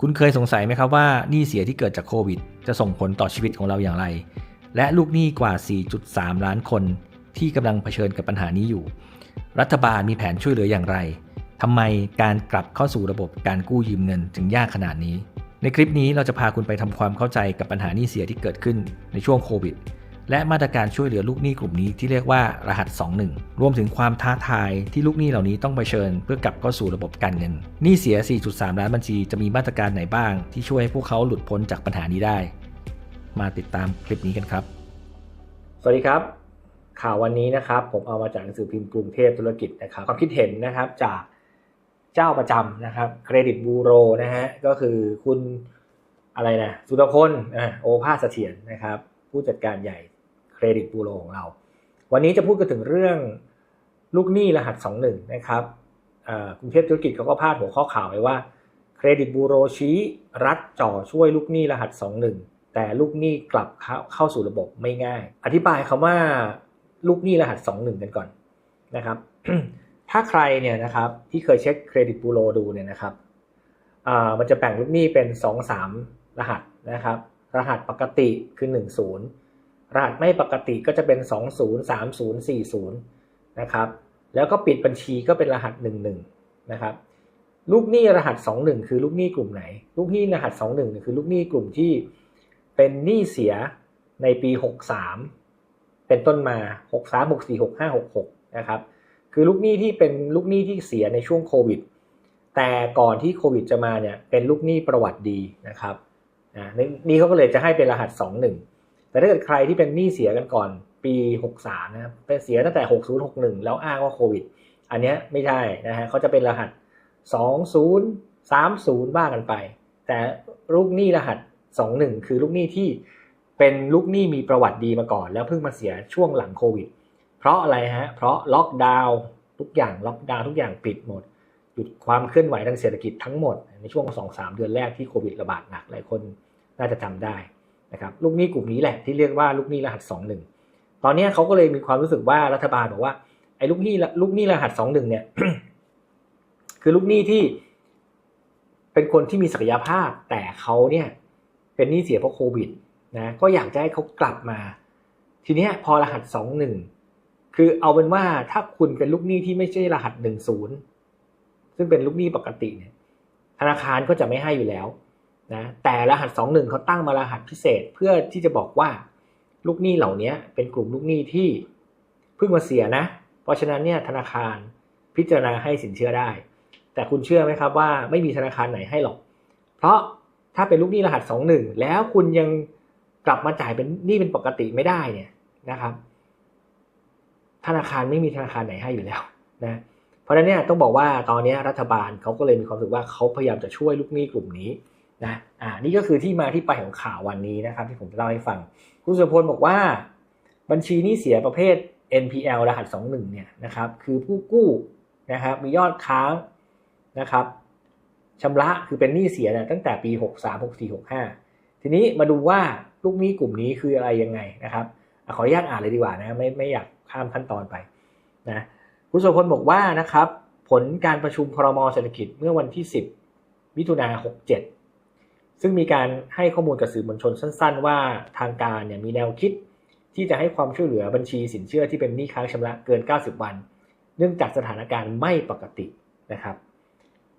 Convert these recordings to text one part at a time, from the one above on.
คุณเคยสงสัยไหมครับว่าหนี้เสียที่เกิดจากโควิด จะส่งผลต่อชีวิตของเราอย่างไร และลูกหนี้กว่า 4.3 ล้านคน ที่กำลังเผชิญกับปัญหานี้อยู่ รัฐบาลมีแผนช่วยเหลืออย่างไรทำไมการกลับเข้าสู่ระบบการกู้ยืมเงินถึงยากขนาดนี้ ในคลิปนี้เราจะพาคุณไปทำความเข้าใจกับปัญหาหนี้เสียที่เกิดขึ้นในช่วงโควิด และมาตรการช่วยเหลือลูกหนี้กลุ่มนี้ที่เรียกว่ารหัส 21 รวมถึงความท้าทายที่ลูกหนี้เหล่านี้ต้องเผชิญ เพื่อกลับเข้าสู่ระบบการเงินหนี้เสีย 4.3 ล้านบัญชีจะมีมาตรการไหนบ้าง ที่ช่วยให้พวกเขาหลุดพ้นจากปัญหานี้ได้ มาติดตามคลิปนี้กันครับ สวัสดีครับ ข่าววันนี้นะครับ ผมเอามาจากหนังสือพิมพ์กรุงเทพธุรกิจนะครับความคิดเห็นนะครับจากเจ้าประจำนะครับเครดิตบูโรนะฮะก็คือคุณอะไรนะสุรพลโอภาสเสถียรนะครับ ผู้จัดการใหญ่ เครดิตบูโรของเรา วันนี้จะพูดกันถึงเรื่องลูกหนี้รหัส 21 นะครับกรุงเทพธุรกิจเขาก็พาดหัวข้อข่าวไว้ว่าเครดิตบูโรชี้รัฐจ่อช่วยลูกหนี้รหัส 21 แต่ลูกหนี้กลับเข้าเข้าสู่ระบบไม่ง่าย อธิบายคำว่าลูกหนี้รหัส 21 กันก่อนนะครับถ้าใครเนี่ยนะครับที่เคยเช็คเครดิตบูโรดูเนี่ยนะครับมันจะแบ่งลูกหนี้เป็น 2 3 รหัสนะครับ รหัสปกติคือ 10 รหัสไม่ปกติก็จะเป็น 20 30 40 นะครับ แล้วก็ปิดบัญชีก็เป็นรหัส 11 นะครับ ลูกหนี้รหัส 21 คือลูกหนี้กลุ่มไหน ลูกหนี้รหัส 21เนี่ยคือลูกหนี้กลุ่มที่เป็นหนี้เสียในปี 63 เป็นต้นมา 63 64 65 66 นะครับ คือลูกหนี้ที่เป็นลูกหนี้ที่เสียในช่วงโควิด แต่ก่อนที่โควิดจะมาเนี่ยเป็นลูกหนี้ประวัติดีนะครับ นี่เขาก็เลยจะให้เป็นรหัส 21 แต่ถ้าเกิดใครที่เป็นหนี้เสียกันก่อนปี 63 นะครับเป็นเสียตั้งแต่ 60 61 แล้วอ้างว่าโควิด อันนี้ไม่ใช่นะฮะเขาจะเป็นรหัส 20 30 บ้ากันไป แต่ลูกหนี้รหัส 21 คือลูกหนี้ที่เป็นลูกหนี้มีประวัติดีมาก่อน แล้วเพิ่งมาเสียช่วงหลังโควิด เพราะอะไรฮะ เพราะล็อกดาวน์ทุกอย่างล็อกดาวน์ทุกอย่างปิดหมดหยุดความเคลื่อนไหวทางเศรษฐกิจทั้งหมด ในช่วง 2-3 เดือนแรกที่โควิดระบาดหนักหลายคนน่าจะจำได้ นะครับลูกหนี้กลุ่มนี้แหละที่เรียกว่าลูกหนี้รหัส 21 ตอนนี้เขาก็เลยมีความรู้สึกว่ารัฐบาลบอกว่าไอ้ลูกหนี้ลูกหนี้รหัส 21 เนี่ย คือลูกหนี้ที่เป็นคนที่มีศักยภาพ แต่เขาเนี่ยเป็นหนี้เสียเพราะโควิดนะก็อยากจะให้เขากลับมา ทีนี้พอรหัส 21 คือเอาเป็นว่าถ้าคุณเป็นลูกหนี้ที่ไม่ใช่รหัส 10 ซึ่งเป็นลูกหนี้ปกติเนี่ยธนาคารก็จะไม่ให้อยู่แล้ว นะแต่รหัส 21เขาตั้งมารหัสพิเศษเพื่อที่จะบอกว่าลูกหนี้เหล่านี้เป็นกลุ่มลูกหนี้ที่เพิ่งมาเสียนะ เพราะฉะนั้นเนี่ยธนาคารพิจารณาให้สินเชื่อได้ แต่คุณเชื่อไหมครับว่าไม่มีธนาคารไหนให้หรอก เพราะถ้าเป็นลูกหนี้รหัส 21 แล้วคุณยังกลับมาจ่ายเป็นหนี้เป็นปกติไม่ได้เนี่ยนะครับ ธนาคารไม่มีธนาคารไหนให้อยู่แล้วนะ เพราะฉะนั้นเนี่ยต้องบอกว่าตอนนี้รัฐบาลเขาก็เลยมีความรู้สึกว่าเขาพยายามจะช่วยลูกหนี้กลุ่มนี้ นะอ่านี่ก็คือที่มาที่ไปของข่าววันนี้นะครับ ที่ผมจะเล่าให้ฟัง คุณสุพลบอกว่าบัญชีนี้เสียประเภท NPL รหัส 21 เนี่ยนะครับคือผู้กู้นะครับมียอดค้างนะครับชำระคือเป็นหนี้เสียเนี่ยตั้งแต่ปี 63 64 65 ทีนี้มาดูว่าลูกหนี้กลุ่มนี้คืออะไรยังไงนะครับขออนุญาตอ่านเลยดีกว่านะไม่ไม่อยากข้ามขั้นตอนไปนะคุณสุพลบอกว่านะครับผลการประชุมพรมเศรษฐกิจเมื่อวันที่ 10 มิถุนา67 ซึ่งมีการให้ข้อมูลกับสื่อมวลชนสั้น ๆ ว่าทางการเนี่ยมีแนวคิด ที่จะให้ความช่วยเหลือบัญชีสินเชื่อที่เป็นหนี้ค้างชำระเกิน 90 วัน เนื่องจากสถานการณ์ไม่ปกตินะครับ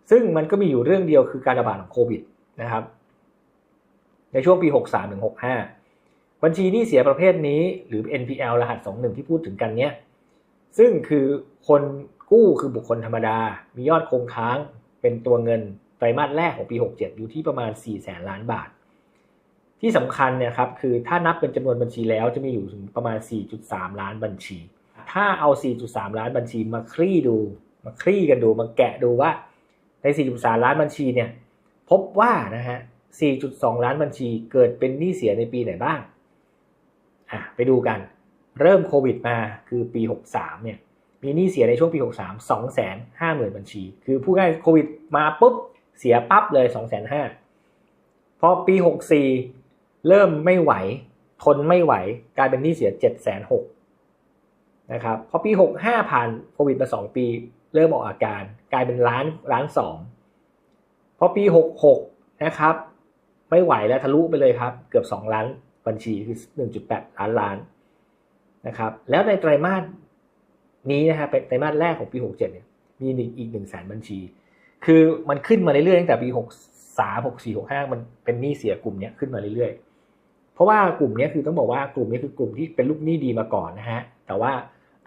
ซึ่งมันก็มีอยู่เรื่องเดียวคือการระบาดของโควิดนะครับ ในช่วงปี 63ถึง65 บัญชีหนี้เสียประเภทนี้หรือ NPL รหัส 21 ที่พูดถึงกันเนี้ยซึ่งคือคนกู้คือบุคคลธรรมดา มียอดคงค้างเป็นตัวเงิน ไตรมาสแรกของปี 67 อยู่ที่ประมาณ 4 แสนล้านบาท ที่สำคัญเนี่ยครับคือถ้านับเป็นจำนวนบัญชีแล้วจะมีอยู่ถึงประมาณ 4.3 ล้านบัญชี ถ้าเอา 4.3 ล้านบัญชีมาคลี่ดู มาคลี่กันดู มาแกะดูว่าใน 4.3 ล้านบัญชีเนี่ยพบว่านะฮะ 4.2 ล้านบัญชีเกิดเป็นหนี้เสียในปีไหนบ้าง อะไปดูกัน เริ่มโควิดมาคือปี 63 เนี่ยมีหนี้เสียในช่วงปี 63 2 5 0 0 0 0 บัญชี คือผู้ง่ายโควิดมาปุ๊บ เสียปั๊บเลย2 5 0 0 0พอปี64เริ่มไม่ไหว ทนไม่ไหว กลายเป็นหนี้เสีย7 6 0 0 0นะครับพอปี65ผ่านโควิดมา2ปี เริ่มออกอาการ กลายเป็นล้านล้านสองพอปี66นะครับ ไม่ไหวแล้วทะลุไปเลยครับ เกือบ2ล้านบัญชีคือ1.8ล้านล้านนะครับ แล้วในไตรมาสนี้นะฮะเป็นไตรมาสแรกของปี67เนี่ยมีอีก1 0 0 0 0แสนบัญชี คือมันขึ้นมาเรื่อยๆตั้งแต่ปี63 64 65มันเป็นหนี้เสียกลุ่มเนี้ยขึ้นมาเรื่อยๆ เพราะว่ากลุ่มนี้คือต้องบอกว่ากลุ่มนี้คือกลุ่มที่เป็นลูกหนี้ดีมาก่อนนะฮะ แต่ว่า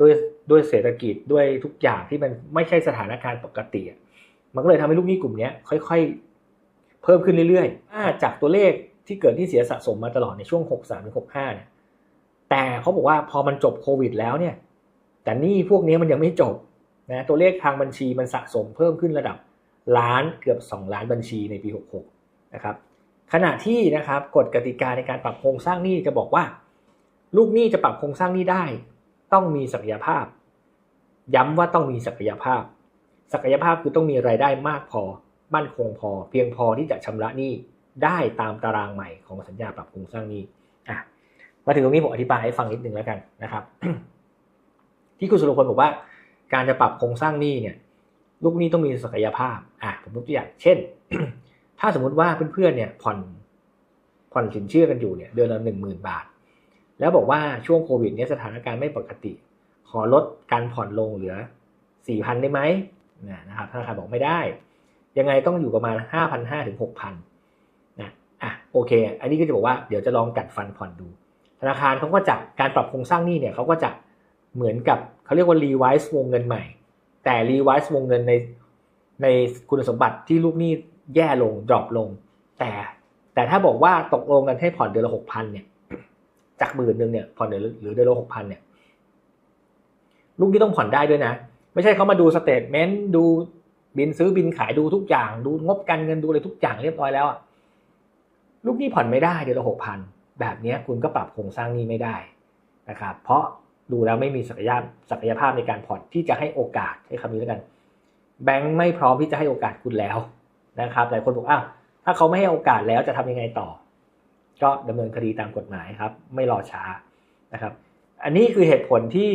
ด้วยด้วยเศรษฐกิจด้วยทุกอย่างที่มันไม่ใช่สถานการณ์ปกติ มันก็เลยทำให้ลูกหนี้กลุ่มนี้ค่อยๆ เพิ่มขึ้นเรื่อยๆาจากตัวเลขที่เกิดที่เสียสะสมมาตลอดในช่วง 63ถึง65เนี่ยแต่เขาบอกว่าพอมันจบโควิดแล้วเนี่ย แต่หนี้พวกนี้มันยังไม่จบนะตัวเลขทางบัญชีมันสะสมเพิ่มขึ้นระดับ ล้านเกือบ 2 ล้านบัญชีในปี 66 นะครับ ขณะที่นะครับกฎกติกาในการปรับโครงสร้างหนี้จะบอกว่า ลูกหนี้จะปรับโครงสร้างหนี้ได้ ต้องมีศักยภาพ ย้ำว่าต้องมีศักยภาพ ศักยภาพคือต้องมีรายได้มากพอมั่นคงพอ เพียงพอที่จะชำระหนี้ได้ตามตารางใหม่ของสัญญาปรับโครงสร้างหนี้อะมาถึงตรงนี้ผมอธิบายให้ฟังนิดนึงแล้วกันนะครับ ที่คุณสุรพลบอกว่าการจะปรับโครงสร้างหนี้เนี่ย ลูกหนี้ต้องมีศักยภาพอะผมยกตัวอย่างเช่น ถ้าสมมติว่าเพื่อนๆเนี่ยผ่อนผ่อนสินเชื่อกันอยู่เนี่ยเดือนละหนึ่งหมื่นบาท แล้วบอกว่าช่วงโควิดเนี่ยสถานการณ์ไม่ปกติ ขอลดการผ่อนลงเหลือสี่พันได้ไหมนะครับธนาคารบอกไม่ได้ ยังไงต้องอยู่ประมาณห้าพันห้าถึงหกพันนะอะโอเค อันนี้ก็จะบอกว่าเดี๋ยวจะลองกัดฟันผ่อนดู ธนาคารเขาก็จะการปรับโครงสร้างหนี้เนี่ยเขาก็จะเหมือนกับเขาเรียกว่ารีไวซ์วงเงินใหม่ แต่รีไวซ์วงเงินในในคุณสมบัติที่ลูกหนี้แย่ลงดรอปลง แต่แต่ถ้าบอกว่าตกลงกันให้ผ่อนเดือนละหกพันเนี่ย จากหมื่นหนึ่งเนี่ยผ่อนเดือนหรือเดือนละหกพันเนี่ยลูกหนี้ต้องผ่อนได้ด้วยนะ ไม่ใช่เขามาดูสเตทเมนต์ดูบินซื้อบินขายดูทุกอย่าง ดูงบการเงินดูอะไรทุกอย่างเรียบร้อยแล้วอะลูกหนี้ผ่อนไม่ได้เดือนละหกพันแบบนี้คุณก็ปรับโครงสร้างหนี้ไม่ได้นะครับ เพราะ ดูแล้วไม่มีศักยภาพศักยภาพในการผ่อนที่จะให้โอกาสให้คำนี้แล้วกัน แบงค์ไม่พร้อมที่จะให้โอกาสคุณแล้วนะครับหลายคนบอกอ้าวถ้าเขาไม่ให้โอกาสแล้วจะทำยังไงต่อ ก็ดำเนินคดีตามกฎหมายครับ ไม่รอช้านะครับ อันนี้คือเหตุผลที่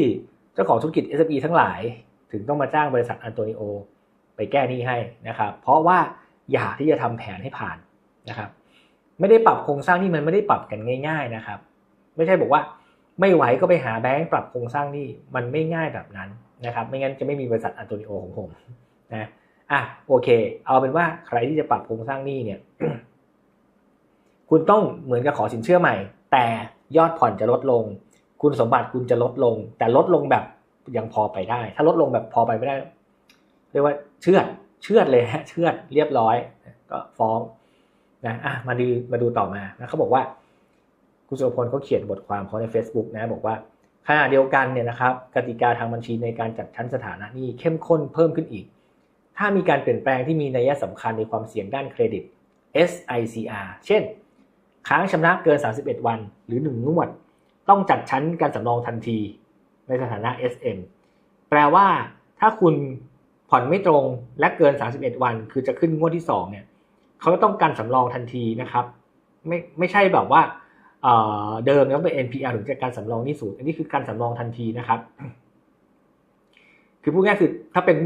เจ้าของธุรกิจ SME ทั้งหลาย ถึงต้องมาจ้างบริษัทอันโตนิโอไปแก้หนี้ให้นะครับ เพราะว่าอยากที่จะทำแผนให้ผ่านนะครับ ไม่ได้ปรับโครงสร้างนี่มันไม่ได้ปรับกันง่าย ๆนะครับ ไม่ใช่บอกว่า ไม่ไหวก็ไปหาแบงก์ปรับโครงสร้างหนี้มันไม่ง่ายแบบนั้นนะครับไม่งั้นจะไม่มีบริษัทอันโตนิโอของผมนะอะโอเค เอาเป็นว่าใครที่จะปรับโครงสร้างหนี้เนี่ย คุณต้องเหมือนกับขอสินเชื่อใหม่ แต่ยอดผ่อนจะลดลง คุณสมบัติคุณจะลดลง แต่ลดลงแบบยังพอไปได้ ถ้าลดลงแบบพอไปไม่ได้ เรียกว่าเชื่อดเชื่อดเลยฮะเชื่อดเรียบร้อย ก็ฟ้องนะอะมาดูมาดูต่อมานะเขาบอกว่า คุณสุรพลเขาเขียนบทความเขาใน Facebook นะบอกว่าขณะเดียวกันเนี่ยนะครับกติกาทางบัญชีในการจัดชั้นสถานะนี้เข้มข้นเพิ่มขึ้นอีก ถ้ามีการเปลี่ยนแปลงที่มีนัยสำคัญในความเสี่ยงด้านเครดิต SICR เช่น ค้างชำระเกิน 31 วันหรือ 1 งวด ต้องจัดชั้นการสำรองทันทีในสถานะ SM แปลว่าถ้าคุณผ่อนไม่ตรงและเกิน 31 วัน คือจะขึ้นงวดที่2เนี่ยเขาก็ต้องการสำรองทันทีนะครับ ไม่ไม่ใช่แบบว่า เดิมต้องเป็น NPL ถึงจการสำรองหนี้สูงอันนี้คือการสำรองทันทีนะครับ คือพูดง่ายคือถ้าเป็น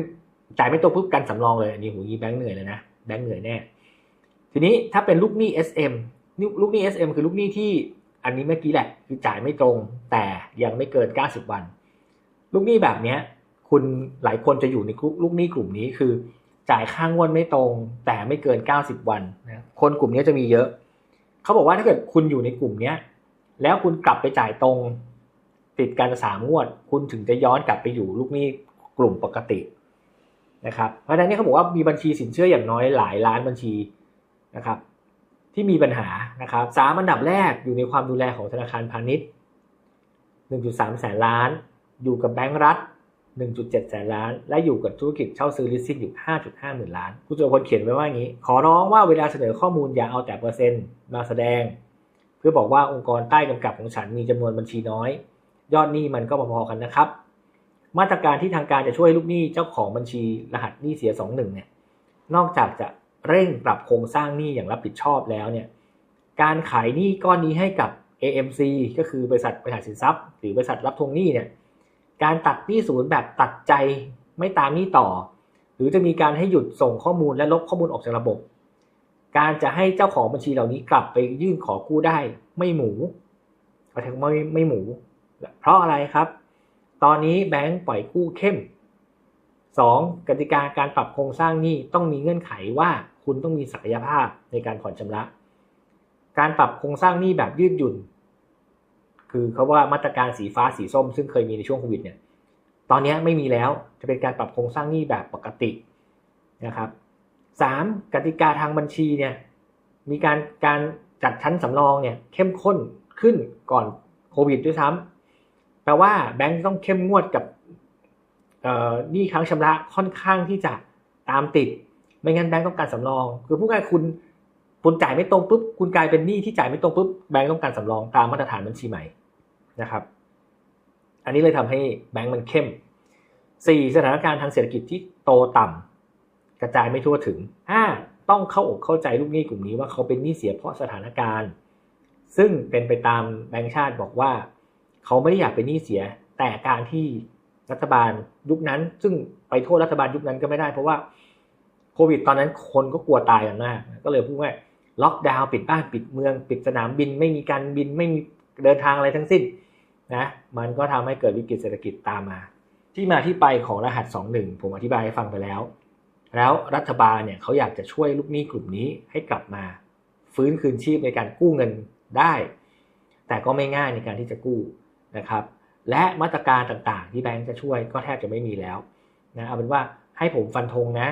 จ่ายไม่ตรงปุ๊บการสำรองเลยอันนี้หูยีแบงค์เหนื่อยเลยนะแบงค์เหนื่อยแน่ ทีนี้ถ้าเป็นลูกหนี้ SM ลูกหนี้ SM คือลูกหนี้ที่อันนี้เมื่อกี้แหละ คือจ่ายไม่ตรง แต่ยังไม่เกิน 90 วัน ลูกหนี้แบบเนี้ย คุณหลายคนจะอยู่ในลูกหนี้กลุ่มนี้คือ จ่ายค่างวดไม่ตรง แต่ไม่เกิน 90 วันนะคนกลุ่มนี้จะมีเยอะ เขาบอกว่าถ้าเกิดคุณอยู่ในกลุ่มเนี้ย แล้วคุณกลับไปจ่ายตรง ติดกันสามงวด คุณถึงจะย้อนกลับไปอยู่ลูกหนี้กลุ่มปกตินะครับเพราะฉะนั้นนี่เขาบอกว่ามีบัญชีสินเชื่ออย่างน้อยหลายล้านบัญชีนะครับ ที่มีปัญหานะครับสามอันดับแรกอยู่ในความดูแลของธนาคารพาณิชย์ 1.3 แสนล้าน อยู่กับแบงก์รัฐ 1.7 แสนล้าน และอยู่กับธุรกิจเช่าซื้อลิสซิ่งอยู่ 5.5 หมื่นล้านผู้จุลพลเขียนไว้ว่าอย่างนี้ ขอร้องว่าเวลาเสนอข้อมูลอย่าเอาแต่เปอร์เซ็นต์มาแสดง เพื่อบอกว่าองค์กรใต้กำกับของฉันมีจำนวนบัญชีน้อย ยอดหนี้มันก็พอๆกันนะครับ มาตรการที่ทางการจะช่วยลูกหนี้เจ้าของบัญชีรหัสหนี้เสีย 21 เนี่ย นอกจากจะเร่งปรับโครงสร้างหนี้อย่างรับผิดชอบแล้วเนี่ย การขายหนี้ก้อนนี้ให้กับ AMC ก็คือบริษัทบริหารสินทรัพย์ หรือบริษัทรับทวงหนี้เนี่ย การตัดหนี้ศูนย์แบบตัดใจไม่ตามหนี้ต่อ หรือจะมีการให้หยุดส่งข้อมูลและลบข้อมูลออกจากระบบ การจะให้เจ้าของบัญชีเหล่านี้กลับไปยื่นขอกู้ได้ไม่หมูเขาใช้คำว่าไม่ไม่หมู เพราะอะไรครับ ตอนนี้แบงก์ปล่อยกู้เข้มสองกติกาการปรับโครงสร้างหนี้ต้องมีเงื่อนไขว่าคุณต้องมีศักยภาพในการผ่อนชำระ การปรับโครงสร้างหนี้แบบยืดหยุ่น คือเขาว่ามาตรการสีฟ้าสีส้ม ซึ่งเคยมีในช่วงโควิดเนี่ยตอนนี้ไม่มีแล้วจะเป็นการปรับโครงสร้างหนี้แบบปกตินะครับสามกติกาทางบัญชีเนี่ยมีการการจัดชั้นสำรองเนี่ยเข้มข้นขึ้นก่อนโควิดด้วยซ้ำแปลว่าแบงก์ต้องเข้มงวดกับหนี้ค้างชำระค่อนข้างที่จะตามติด ไม่งั้นแบงก์ต้องการสำรอง คือผู้ง่ายคุณคุณจ่ายไม่ตรงปุ๊บคุณกลายเป็นหนี้ที่จ่ายไม่ตรงปุ๊บแบงก์ต้องการสำรองตามมาตรฐานบัญชีใหม่ นะครับ อันนี้เลยทำให้แบงก์มันเข้มสี่สถานการณ์ทางเศรษฐกิจที่โตต่ำกระจายไม่ทั่วถึงห้าต้องเข้าอกเข้าใจลูกหนี้กลุ่มนี้ว่าเขาเป็นหนี้เสียเพราะสถานการณ์ ซึ่งเป็นไปตามแบงก์ชาติบอกว่า เขาไม่ได้อยากเป็นหนี้เสีย แต่การที่รัฐบาลยุคนั้น ซึ่งไปโทษรัฐบาลยุคนั้นก็ไม่ได้ เพราะว่าโควิดตอนนั้นคนก็กลัวตายกันมาก ก็เลยพูดว่าล็อกดาวน์ปิดบ้านปิดเมือง ปิดสนามบิน ไม่มีการบินไม่มีเดินทางอะไรทั้งสิ้น นะมันก็ทำให้เกิดวิกฤตเศรษฐกิจตามมา ที่มาที่ไปของรหัส 21 ผมอธิบายให้ฟังไปแล้ว แล้วรัฐบาลเนี่ยเขาอยากจะช่วยลูกหนี้กลุ่มนี้ให้กลับมา ฟื้นคืนชีพในการกู้เงินได้ แต่ก็ไม่ง่ายในการที่จะกู้นะครับ และมาตรการต่างๆ ที่แบงก์จะช่วยก็แทบจะไม่มีแล้วนะเอาเป็นว่าให้ผมฟันธงนะ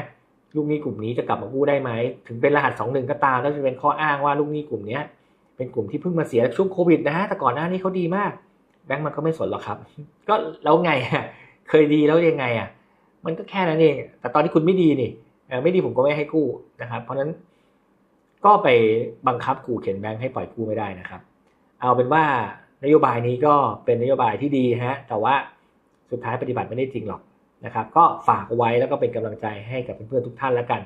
ลูกหนี้กลุ่มนี้จะกลับมากู้ได้ไหม ถึงเป็นรหัส21ก็ตามแล้วจะเป็นข้ออ้างว่าลูกหนี้กลุ่มนี้เป็นกลุ่มที่เพิ่งมาเสียช่วงโควิดนะฮะแต่ก่อนหน้านี้เขาดีมาก แบงก์มันก็ไม่สนหรอกครับ ก็แล้วไงอะเคยดีแล้วยังไงอะมันก็แค่นั้นเอง แต่ตอนที่คุณไม่ดีนี่ไม่ดีผมก็ไม่ให้กู้นะครับ เพราะนั้นก็ไปบังคับขู่เข็นแบงค์ให้ปล่อยกู้ไม่ได้นะครับ เอาเป็นว่านโยบายนี้ก็เป็นนโยบายที่ดีฮะ แต่ว่าสุดท้ายปฏิบัติไม่ได้จริงหรอกนะครับ ก็ฝากไว้แล้วก็เป็นกำลังใจให้กับเพื่อนๆทุกท่านแล้วกัน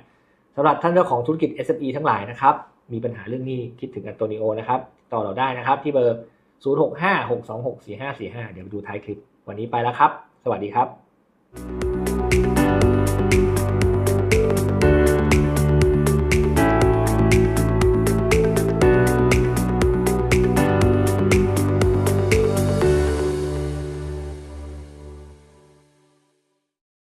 สำหรับท่านเจ้าของธุรกิจ SME ทั้งหลายนะครับ มีปัญหาเรื่องนี้คิดถึงอันโตนิโอนะครับ ต่อเราได้นะครับที่เบอร์ 0656264545 เดี๋ยวไปดูท้ายคลิป วันนี้ไปแล้วครับ สวัสดีครับ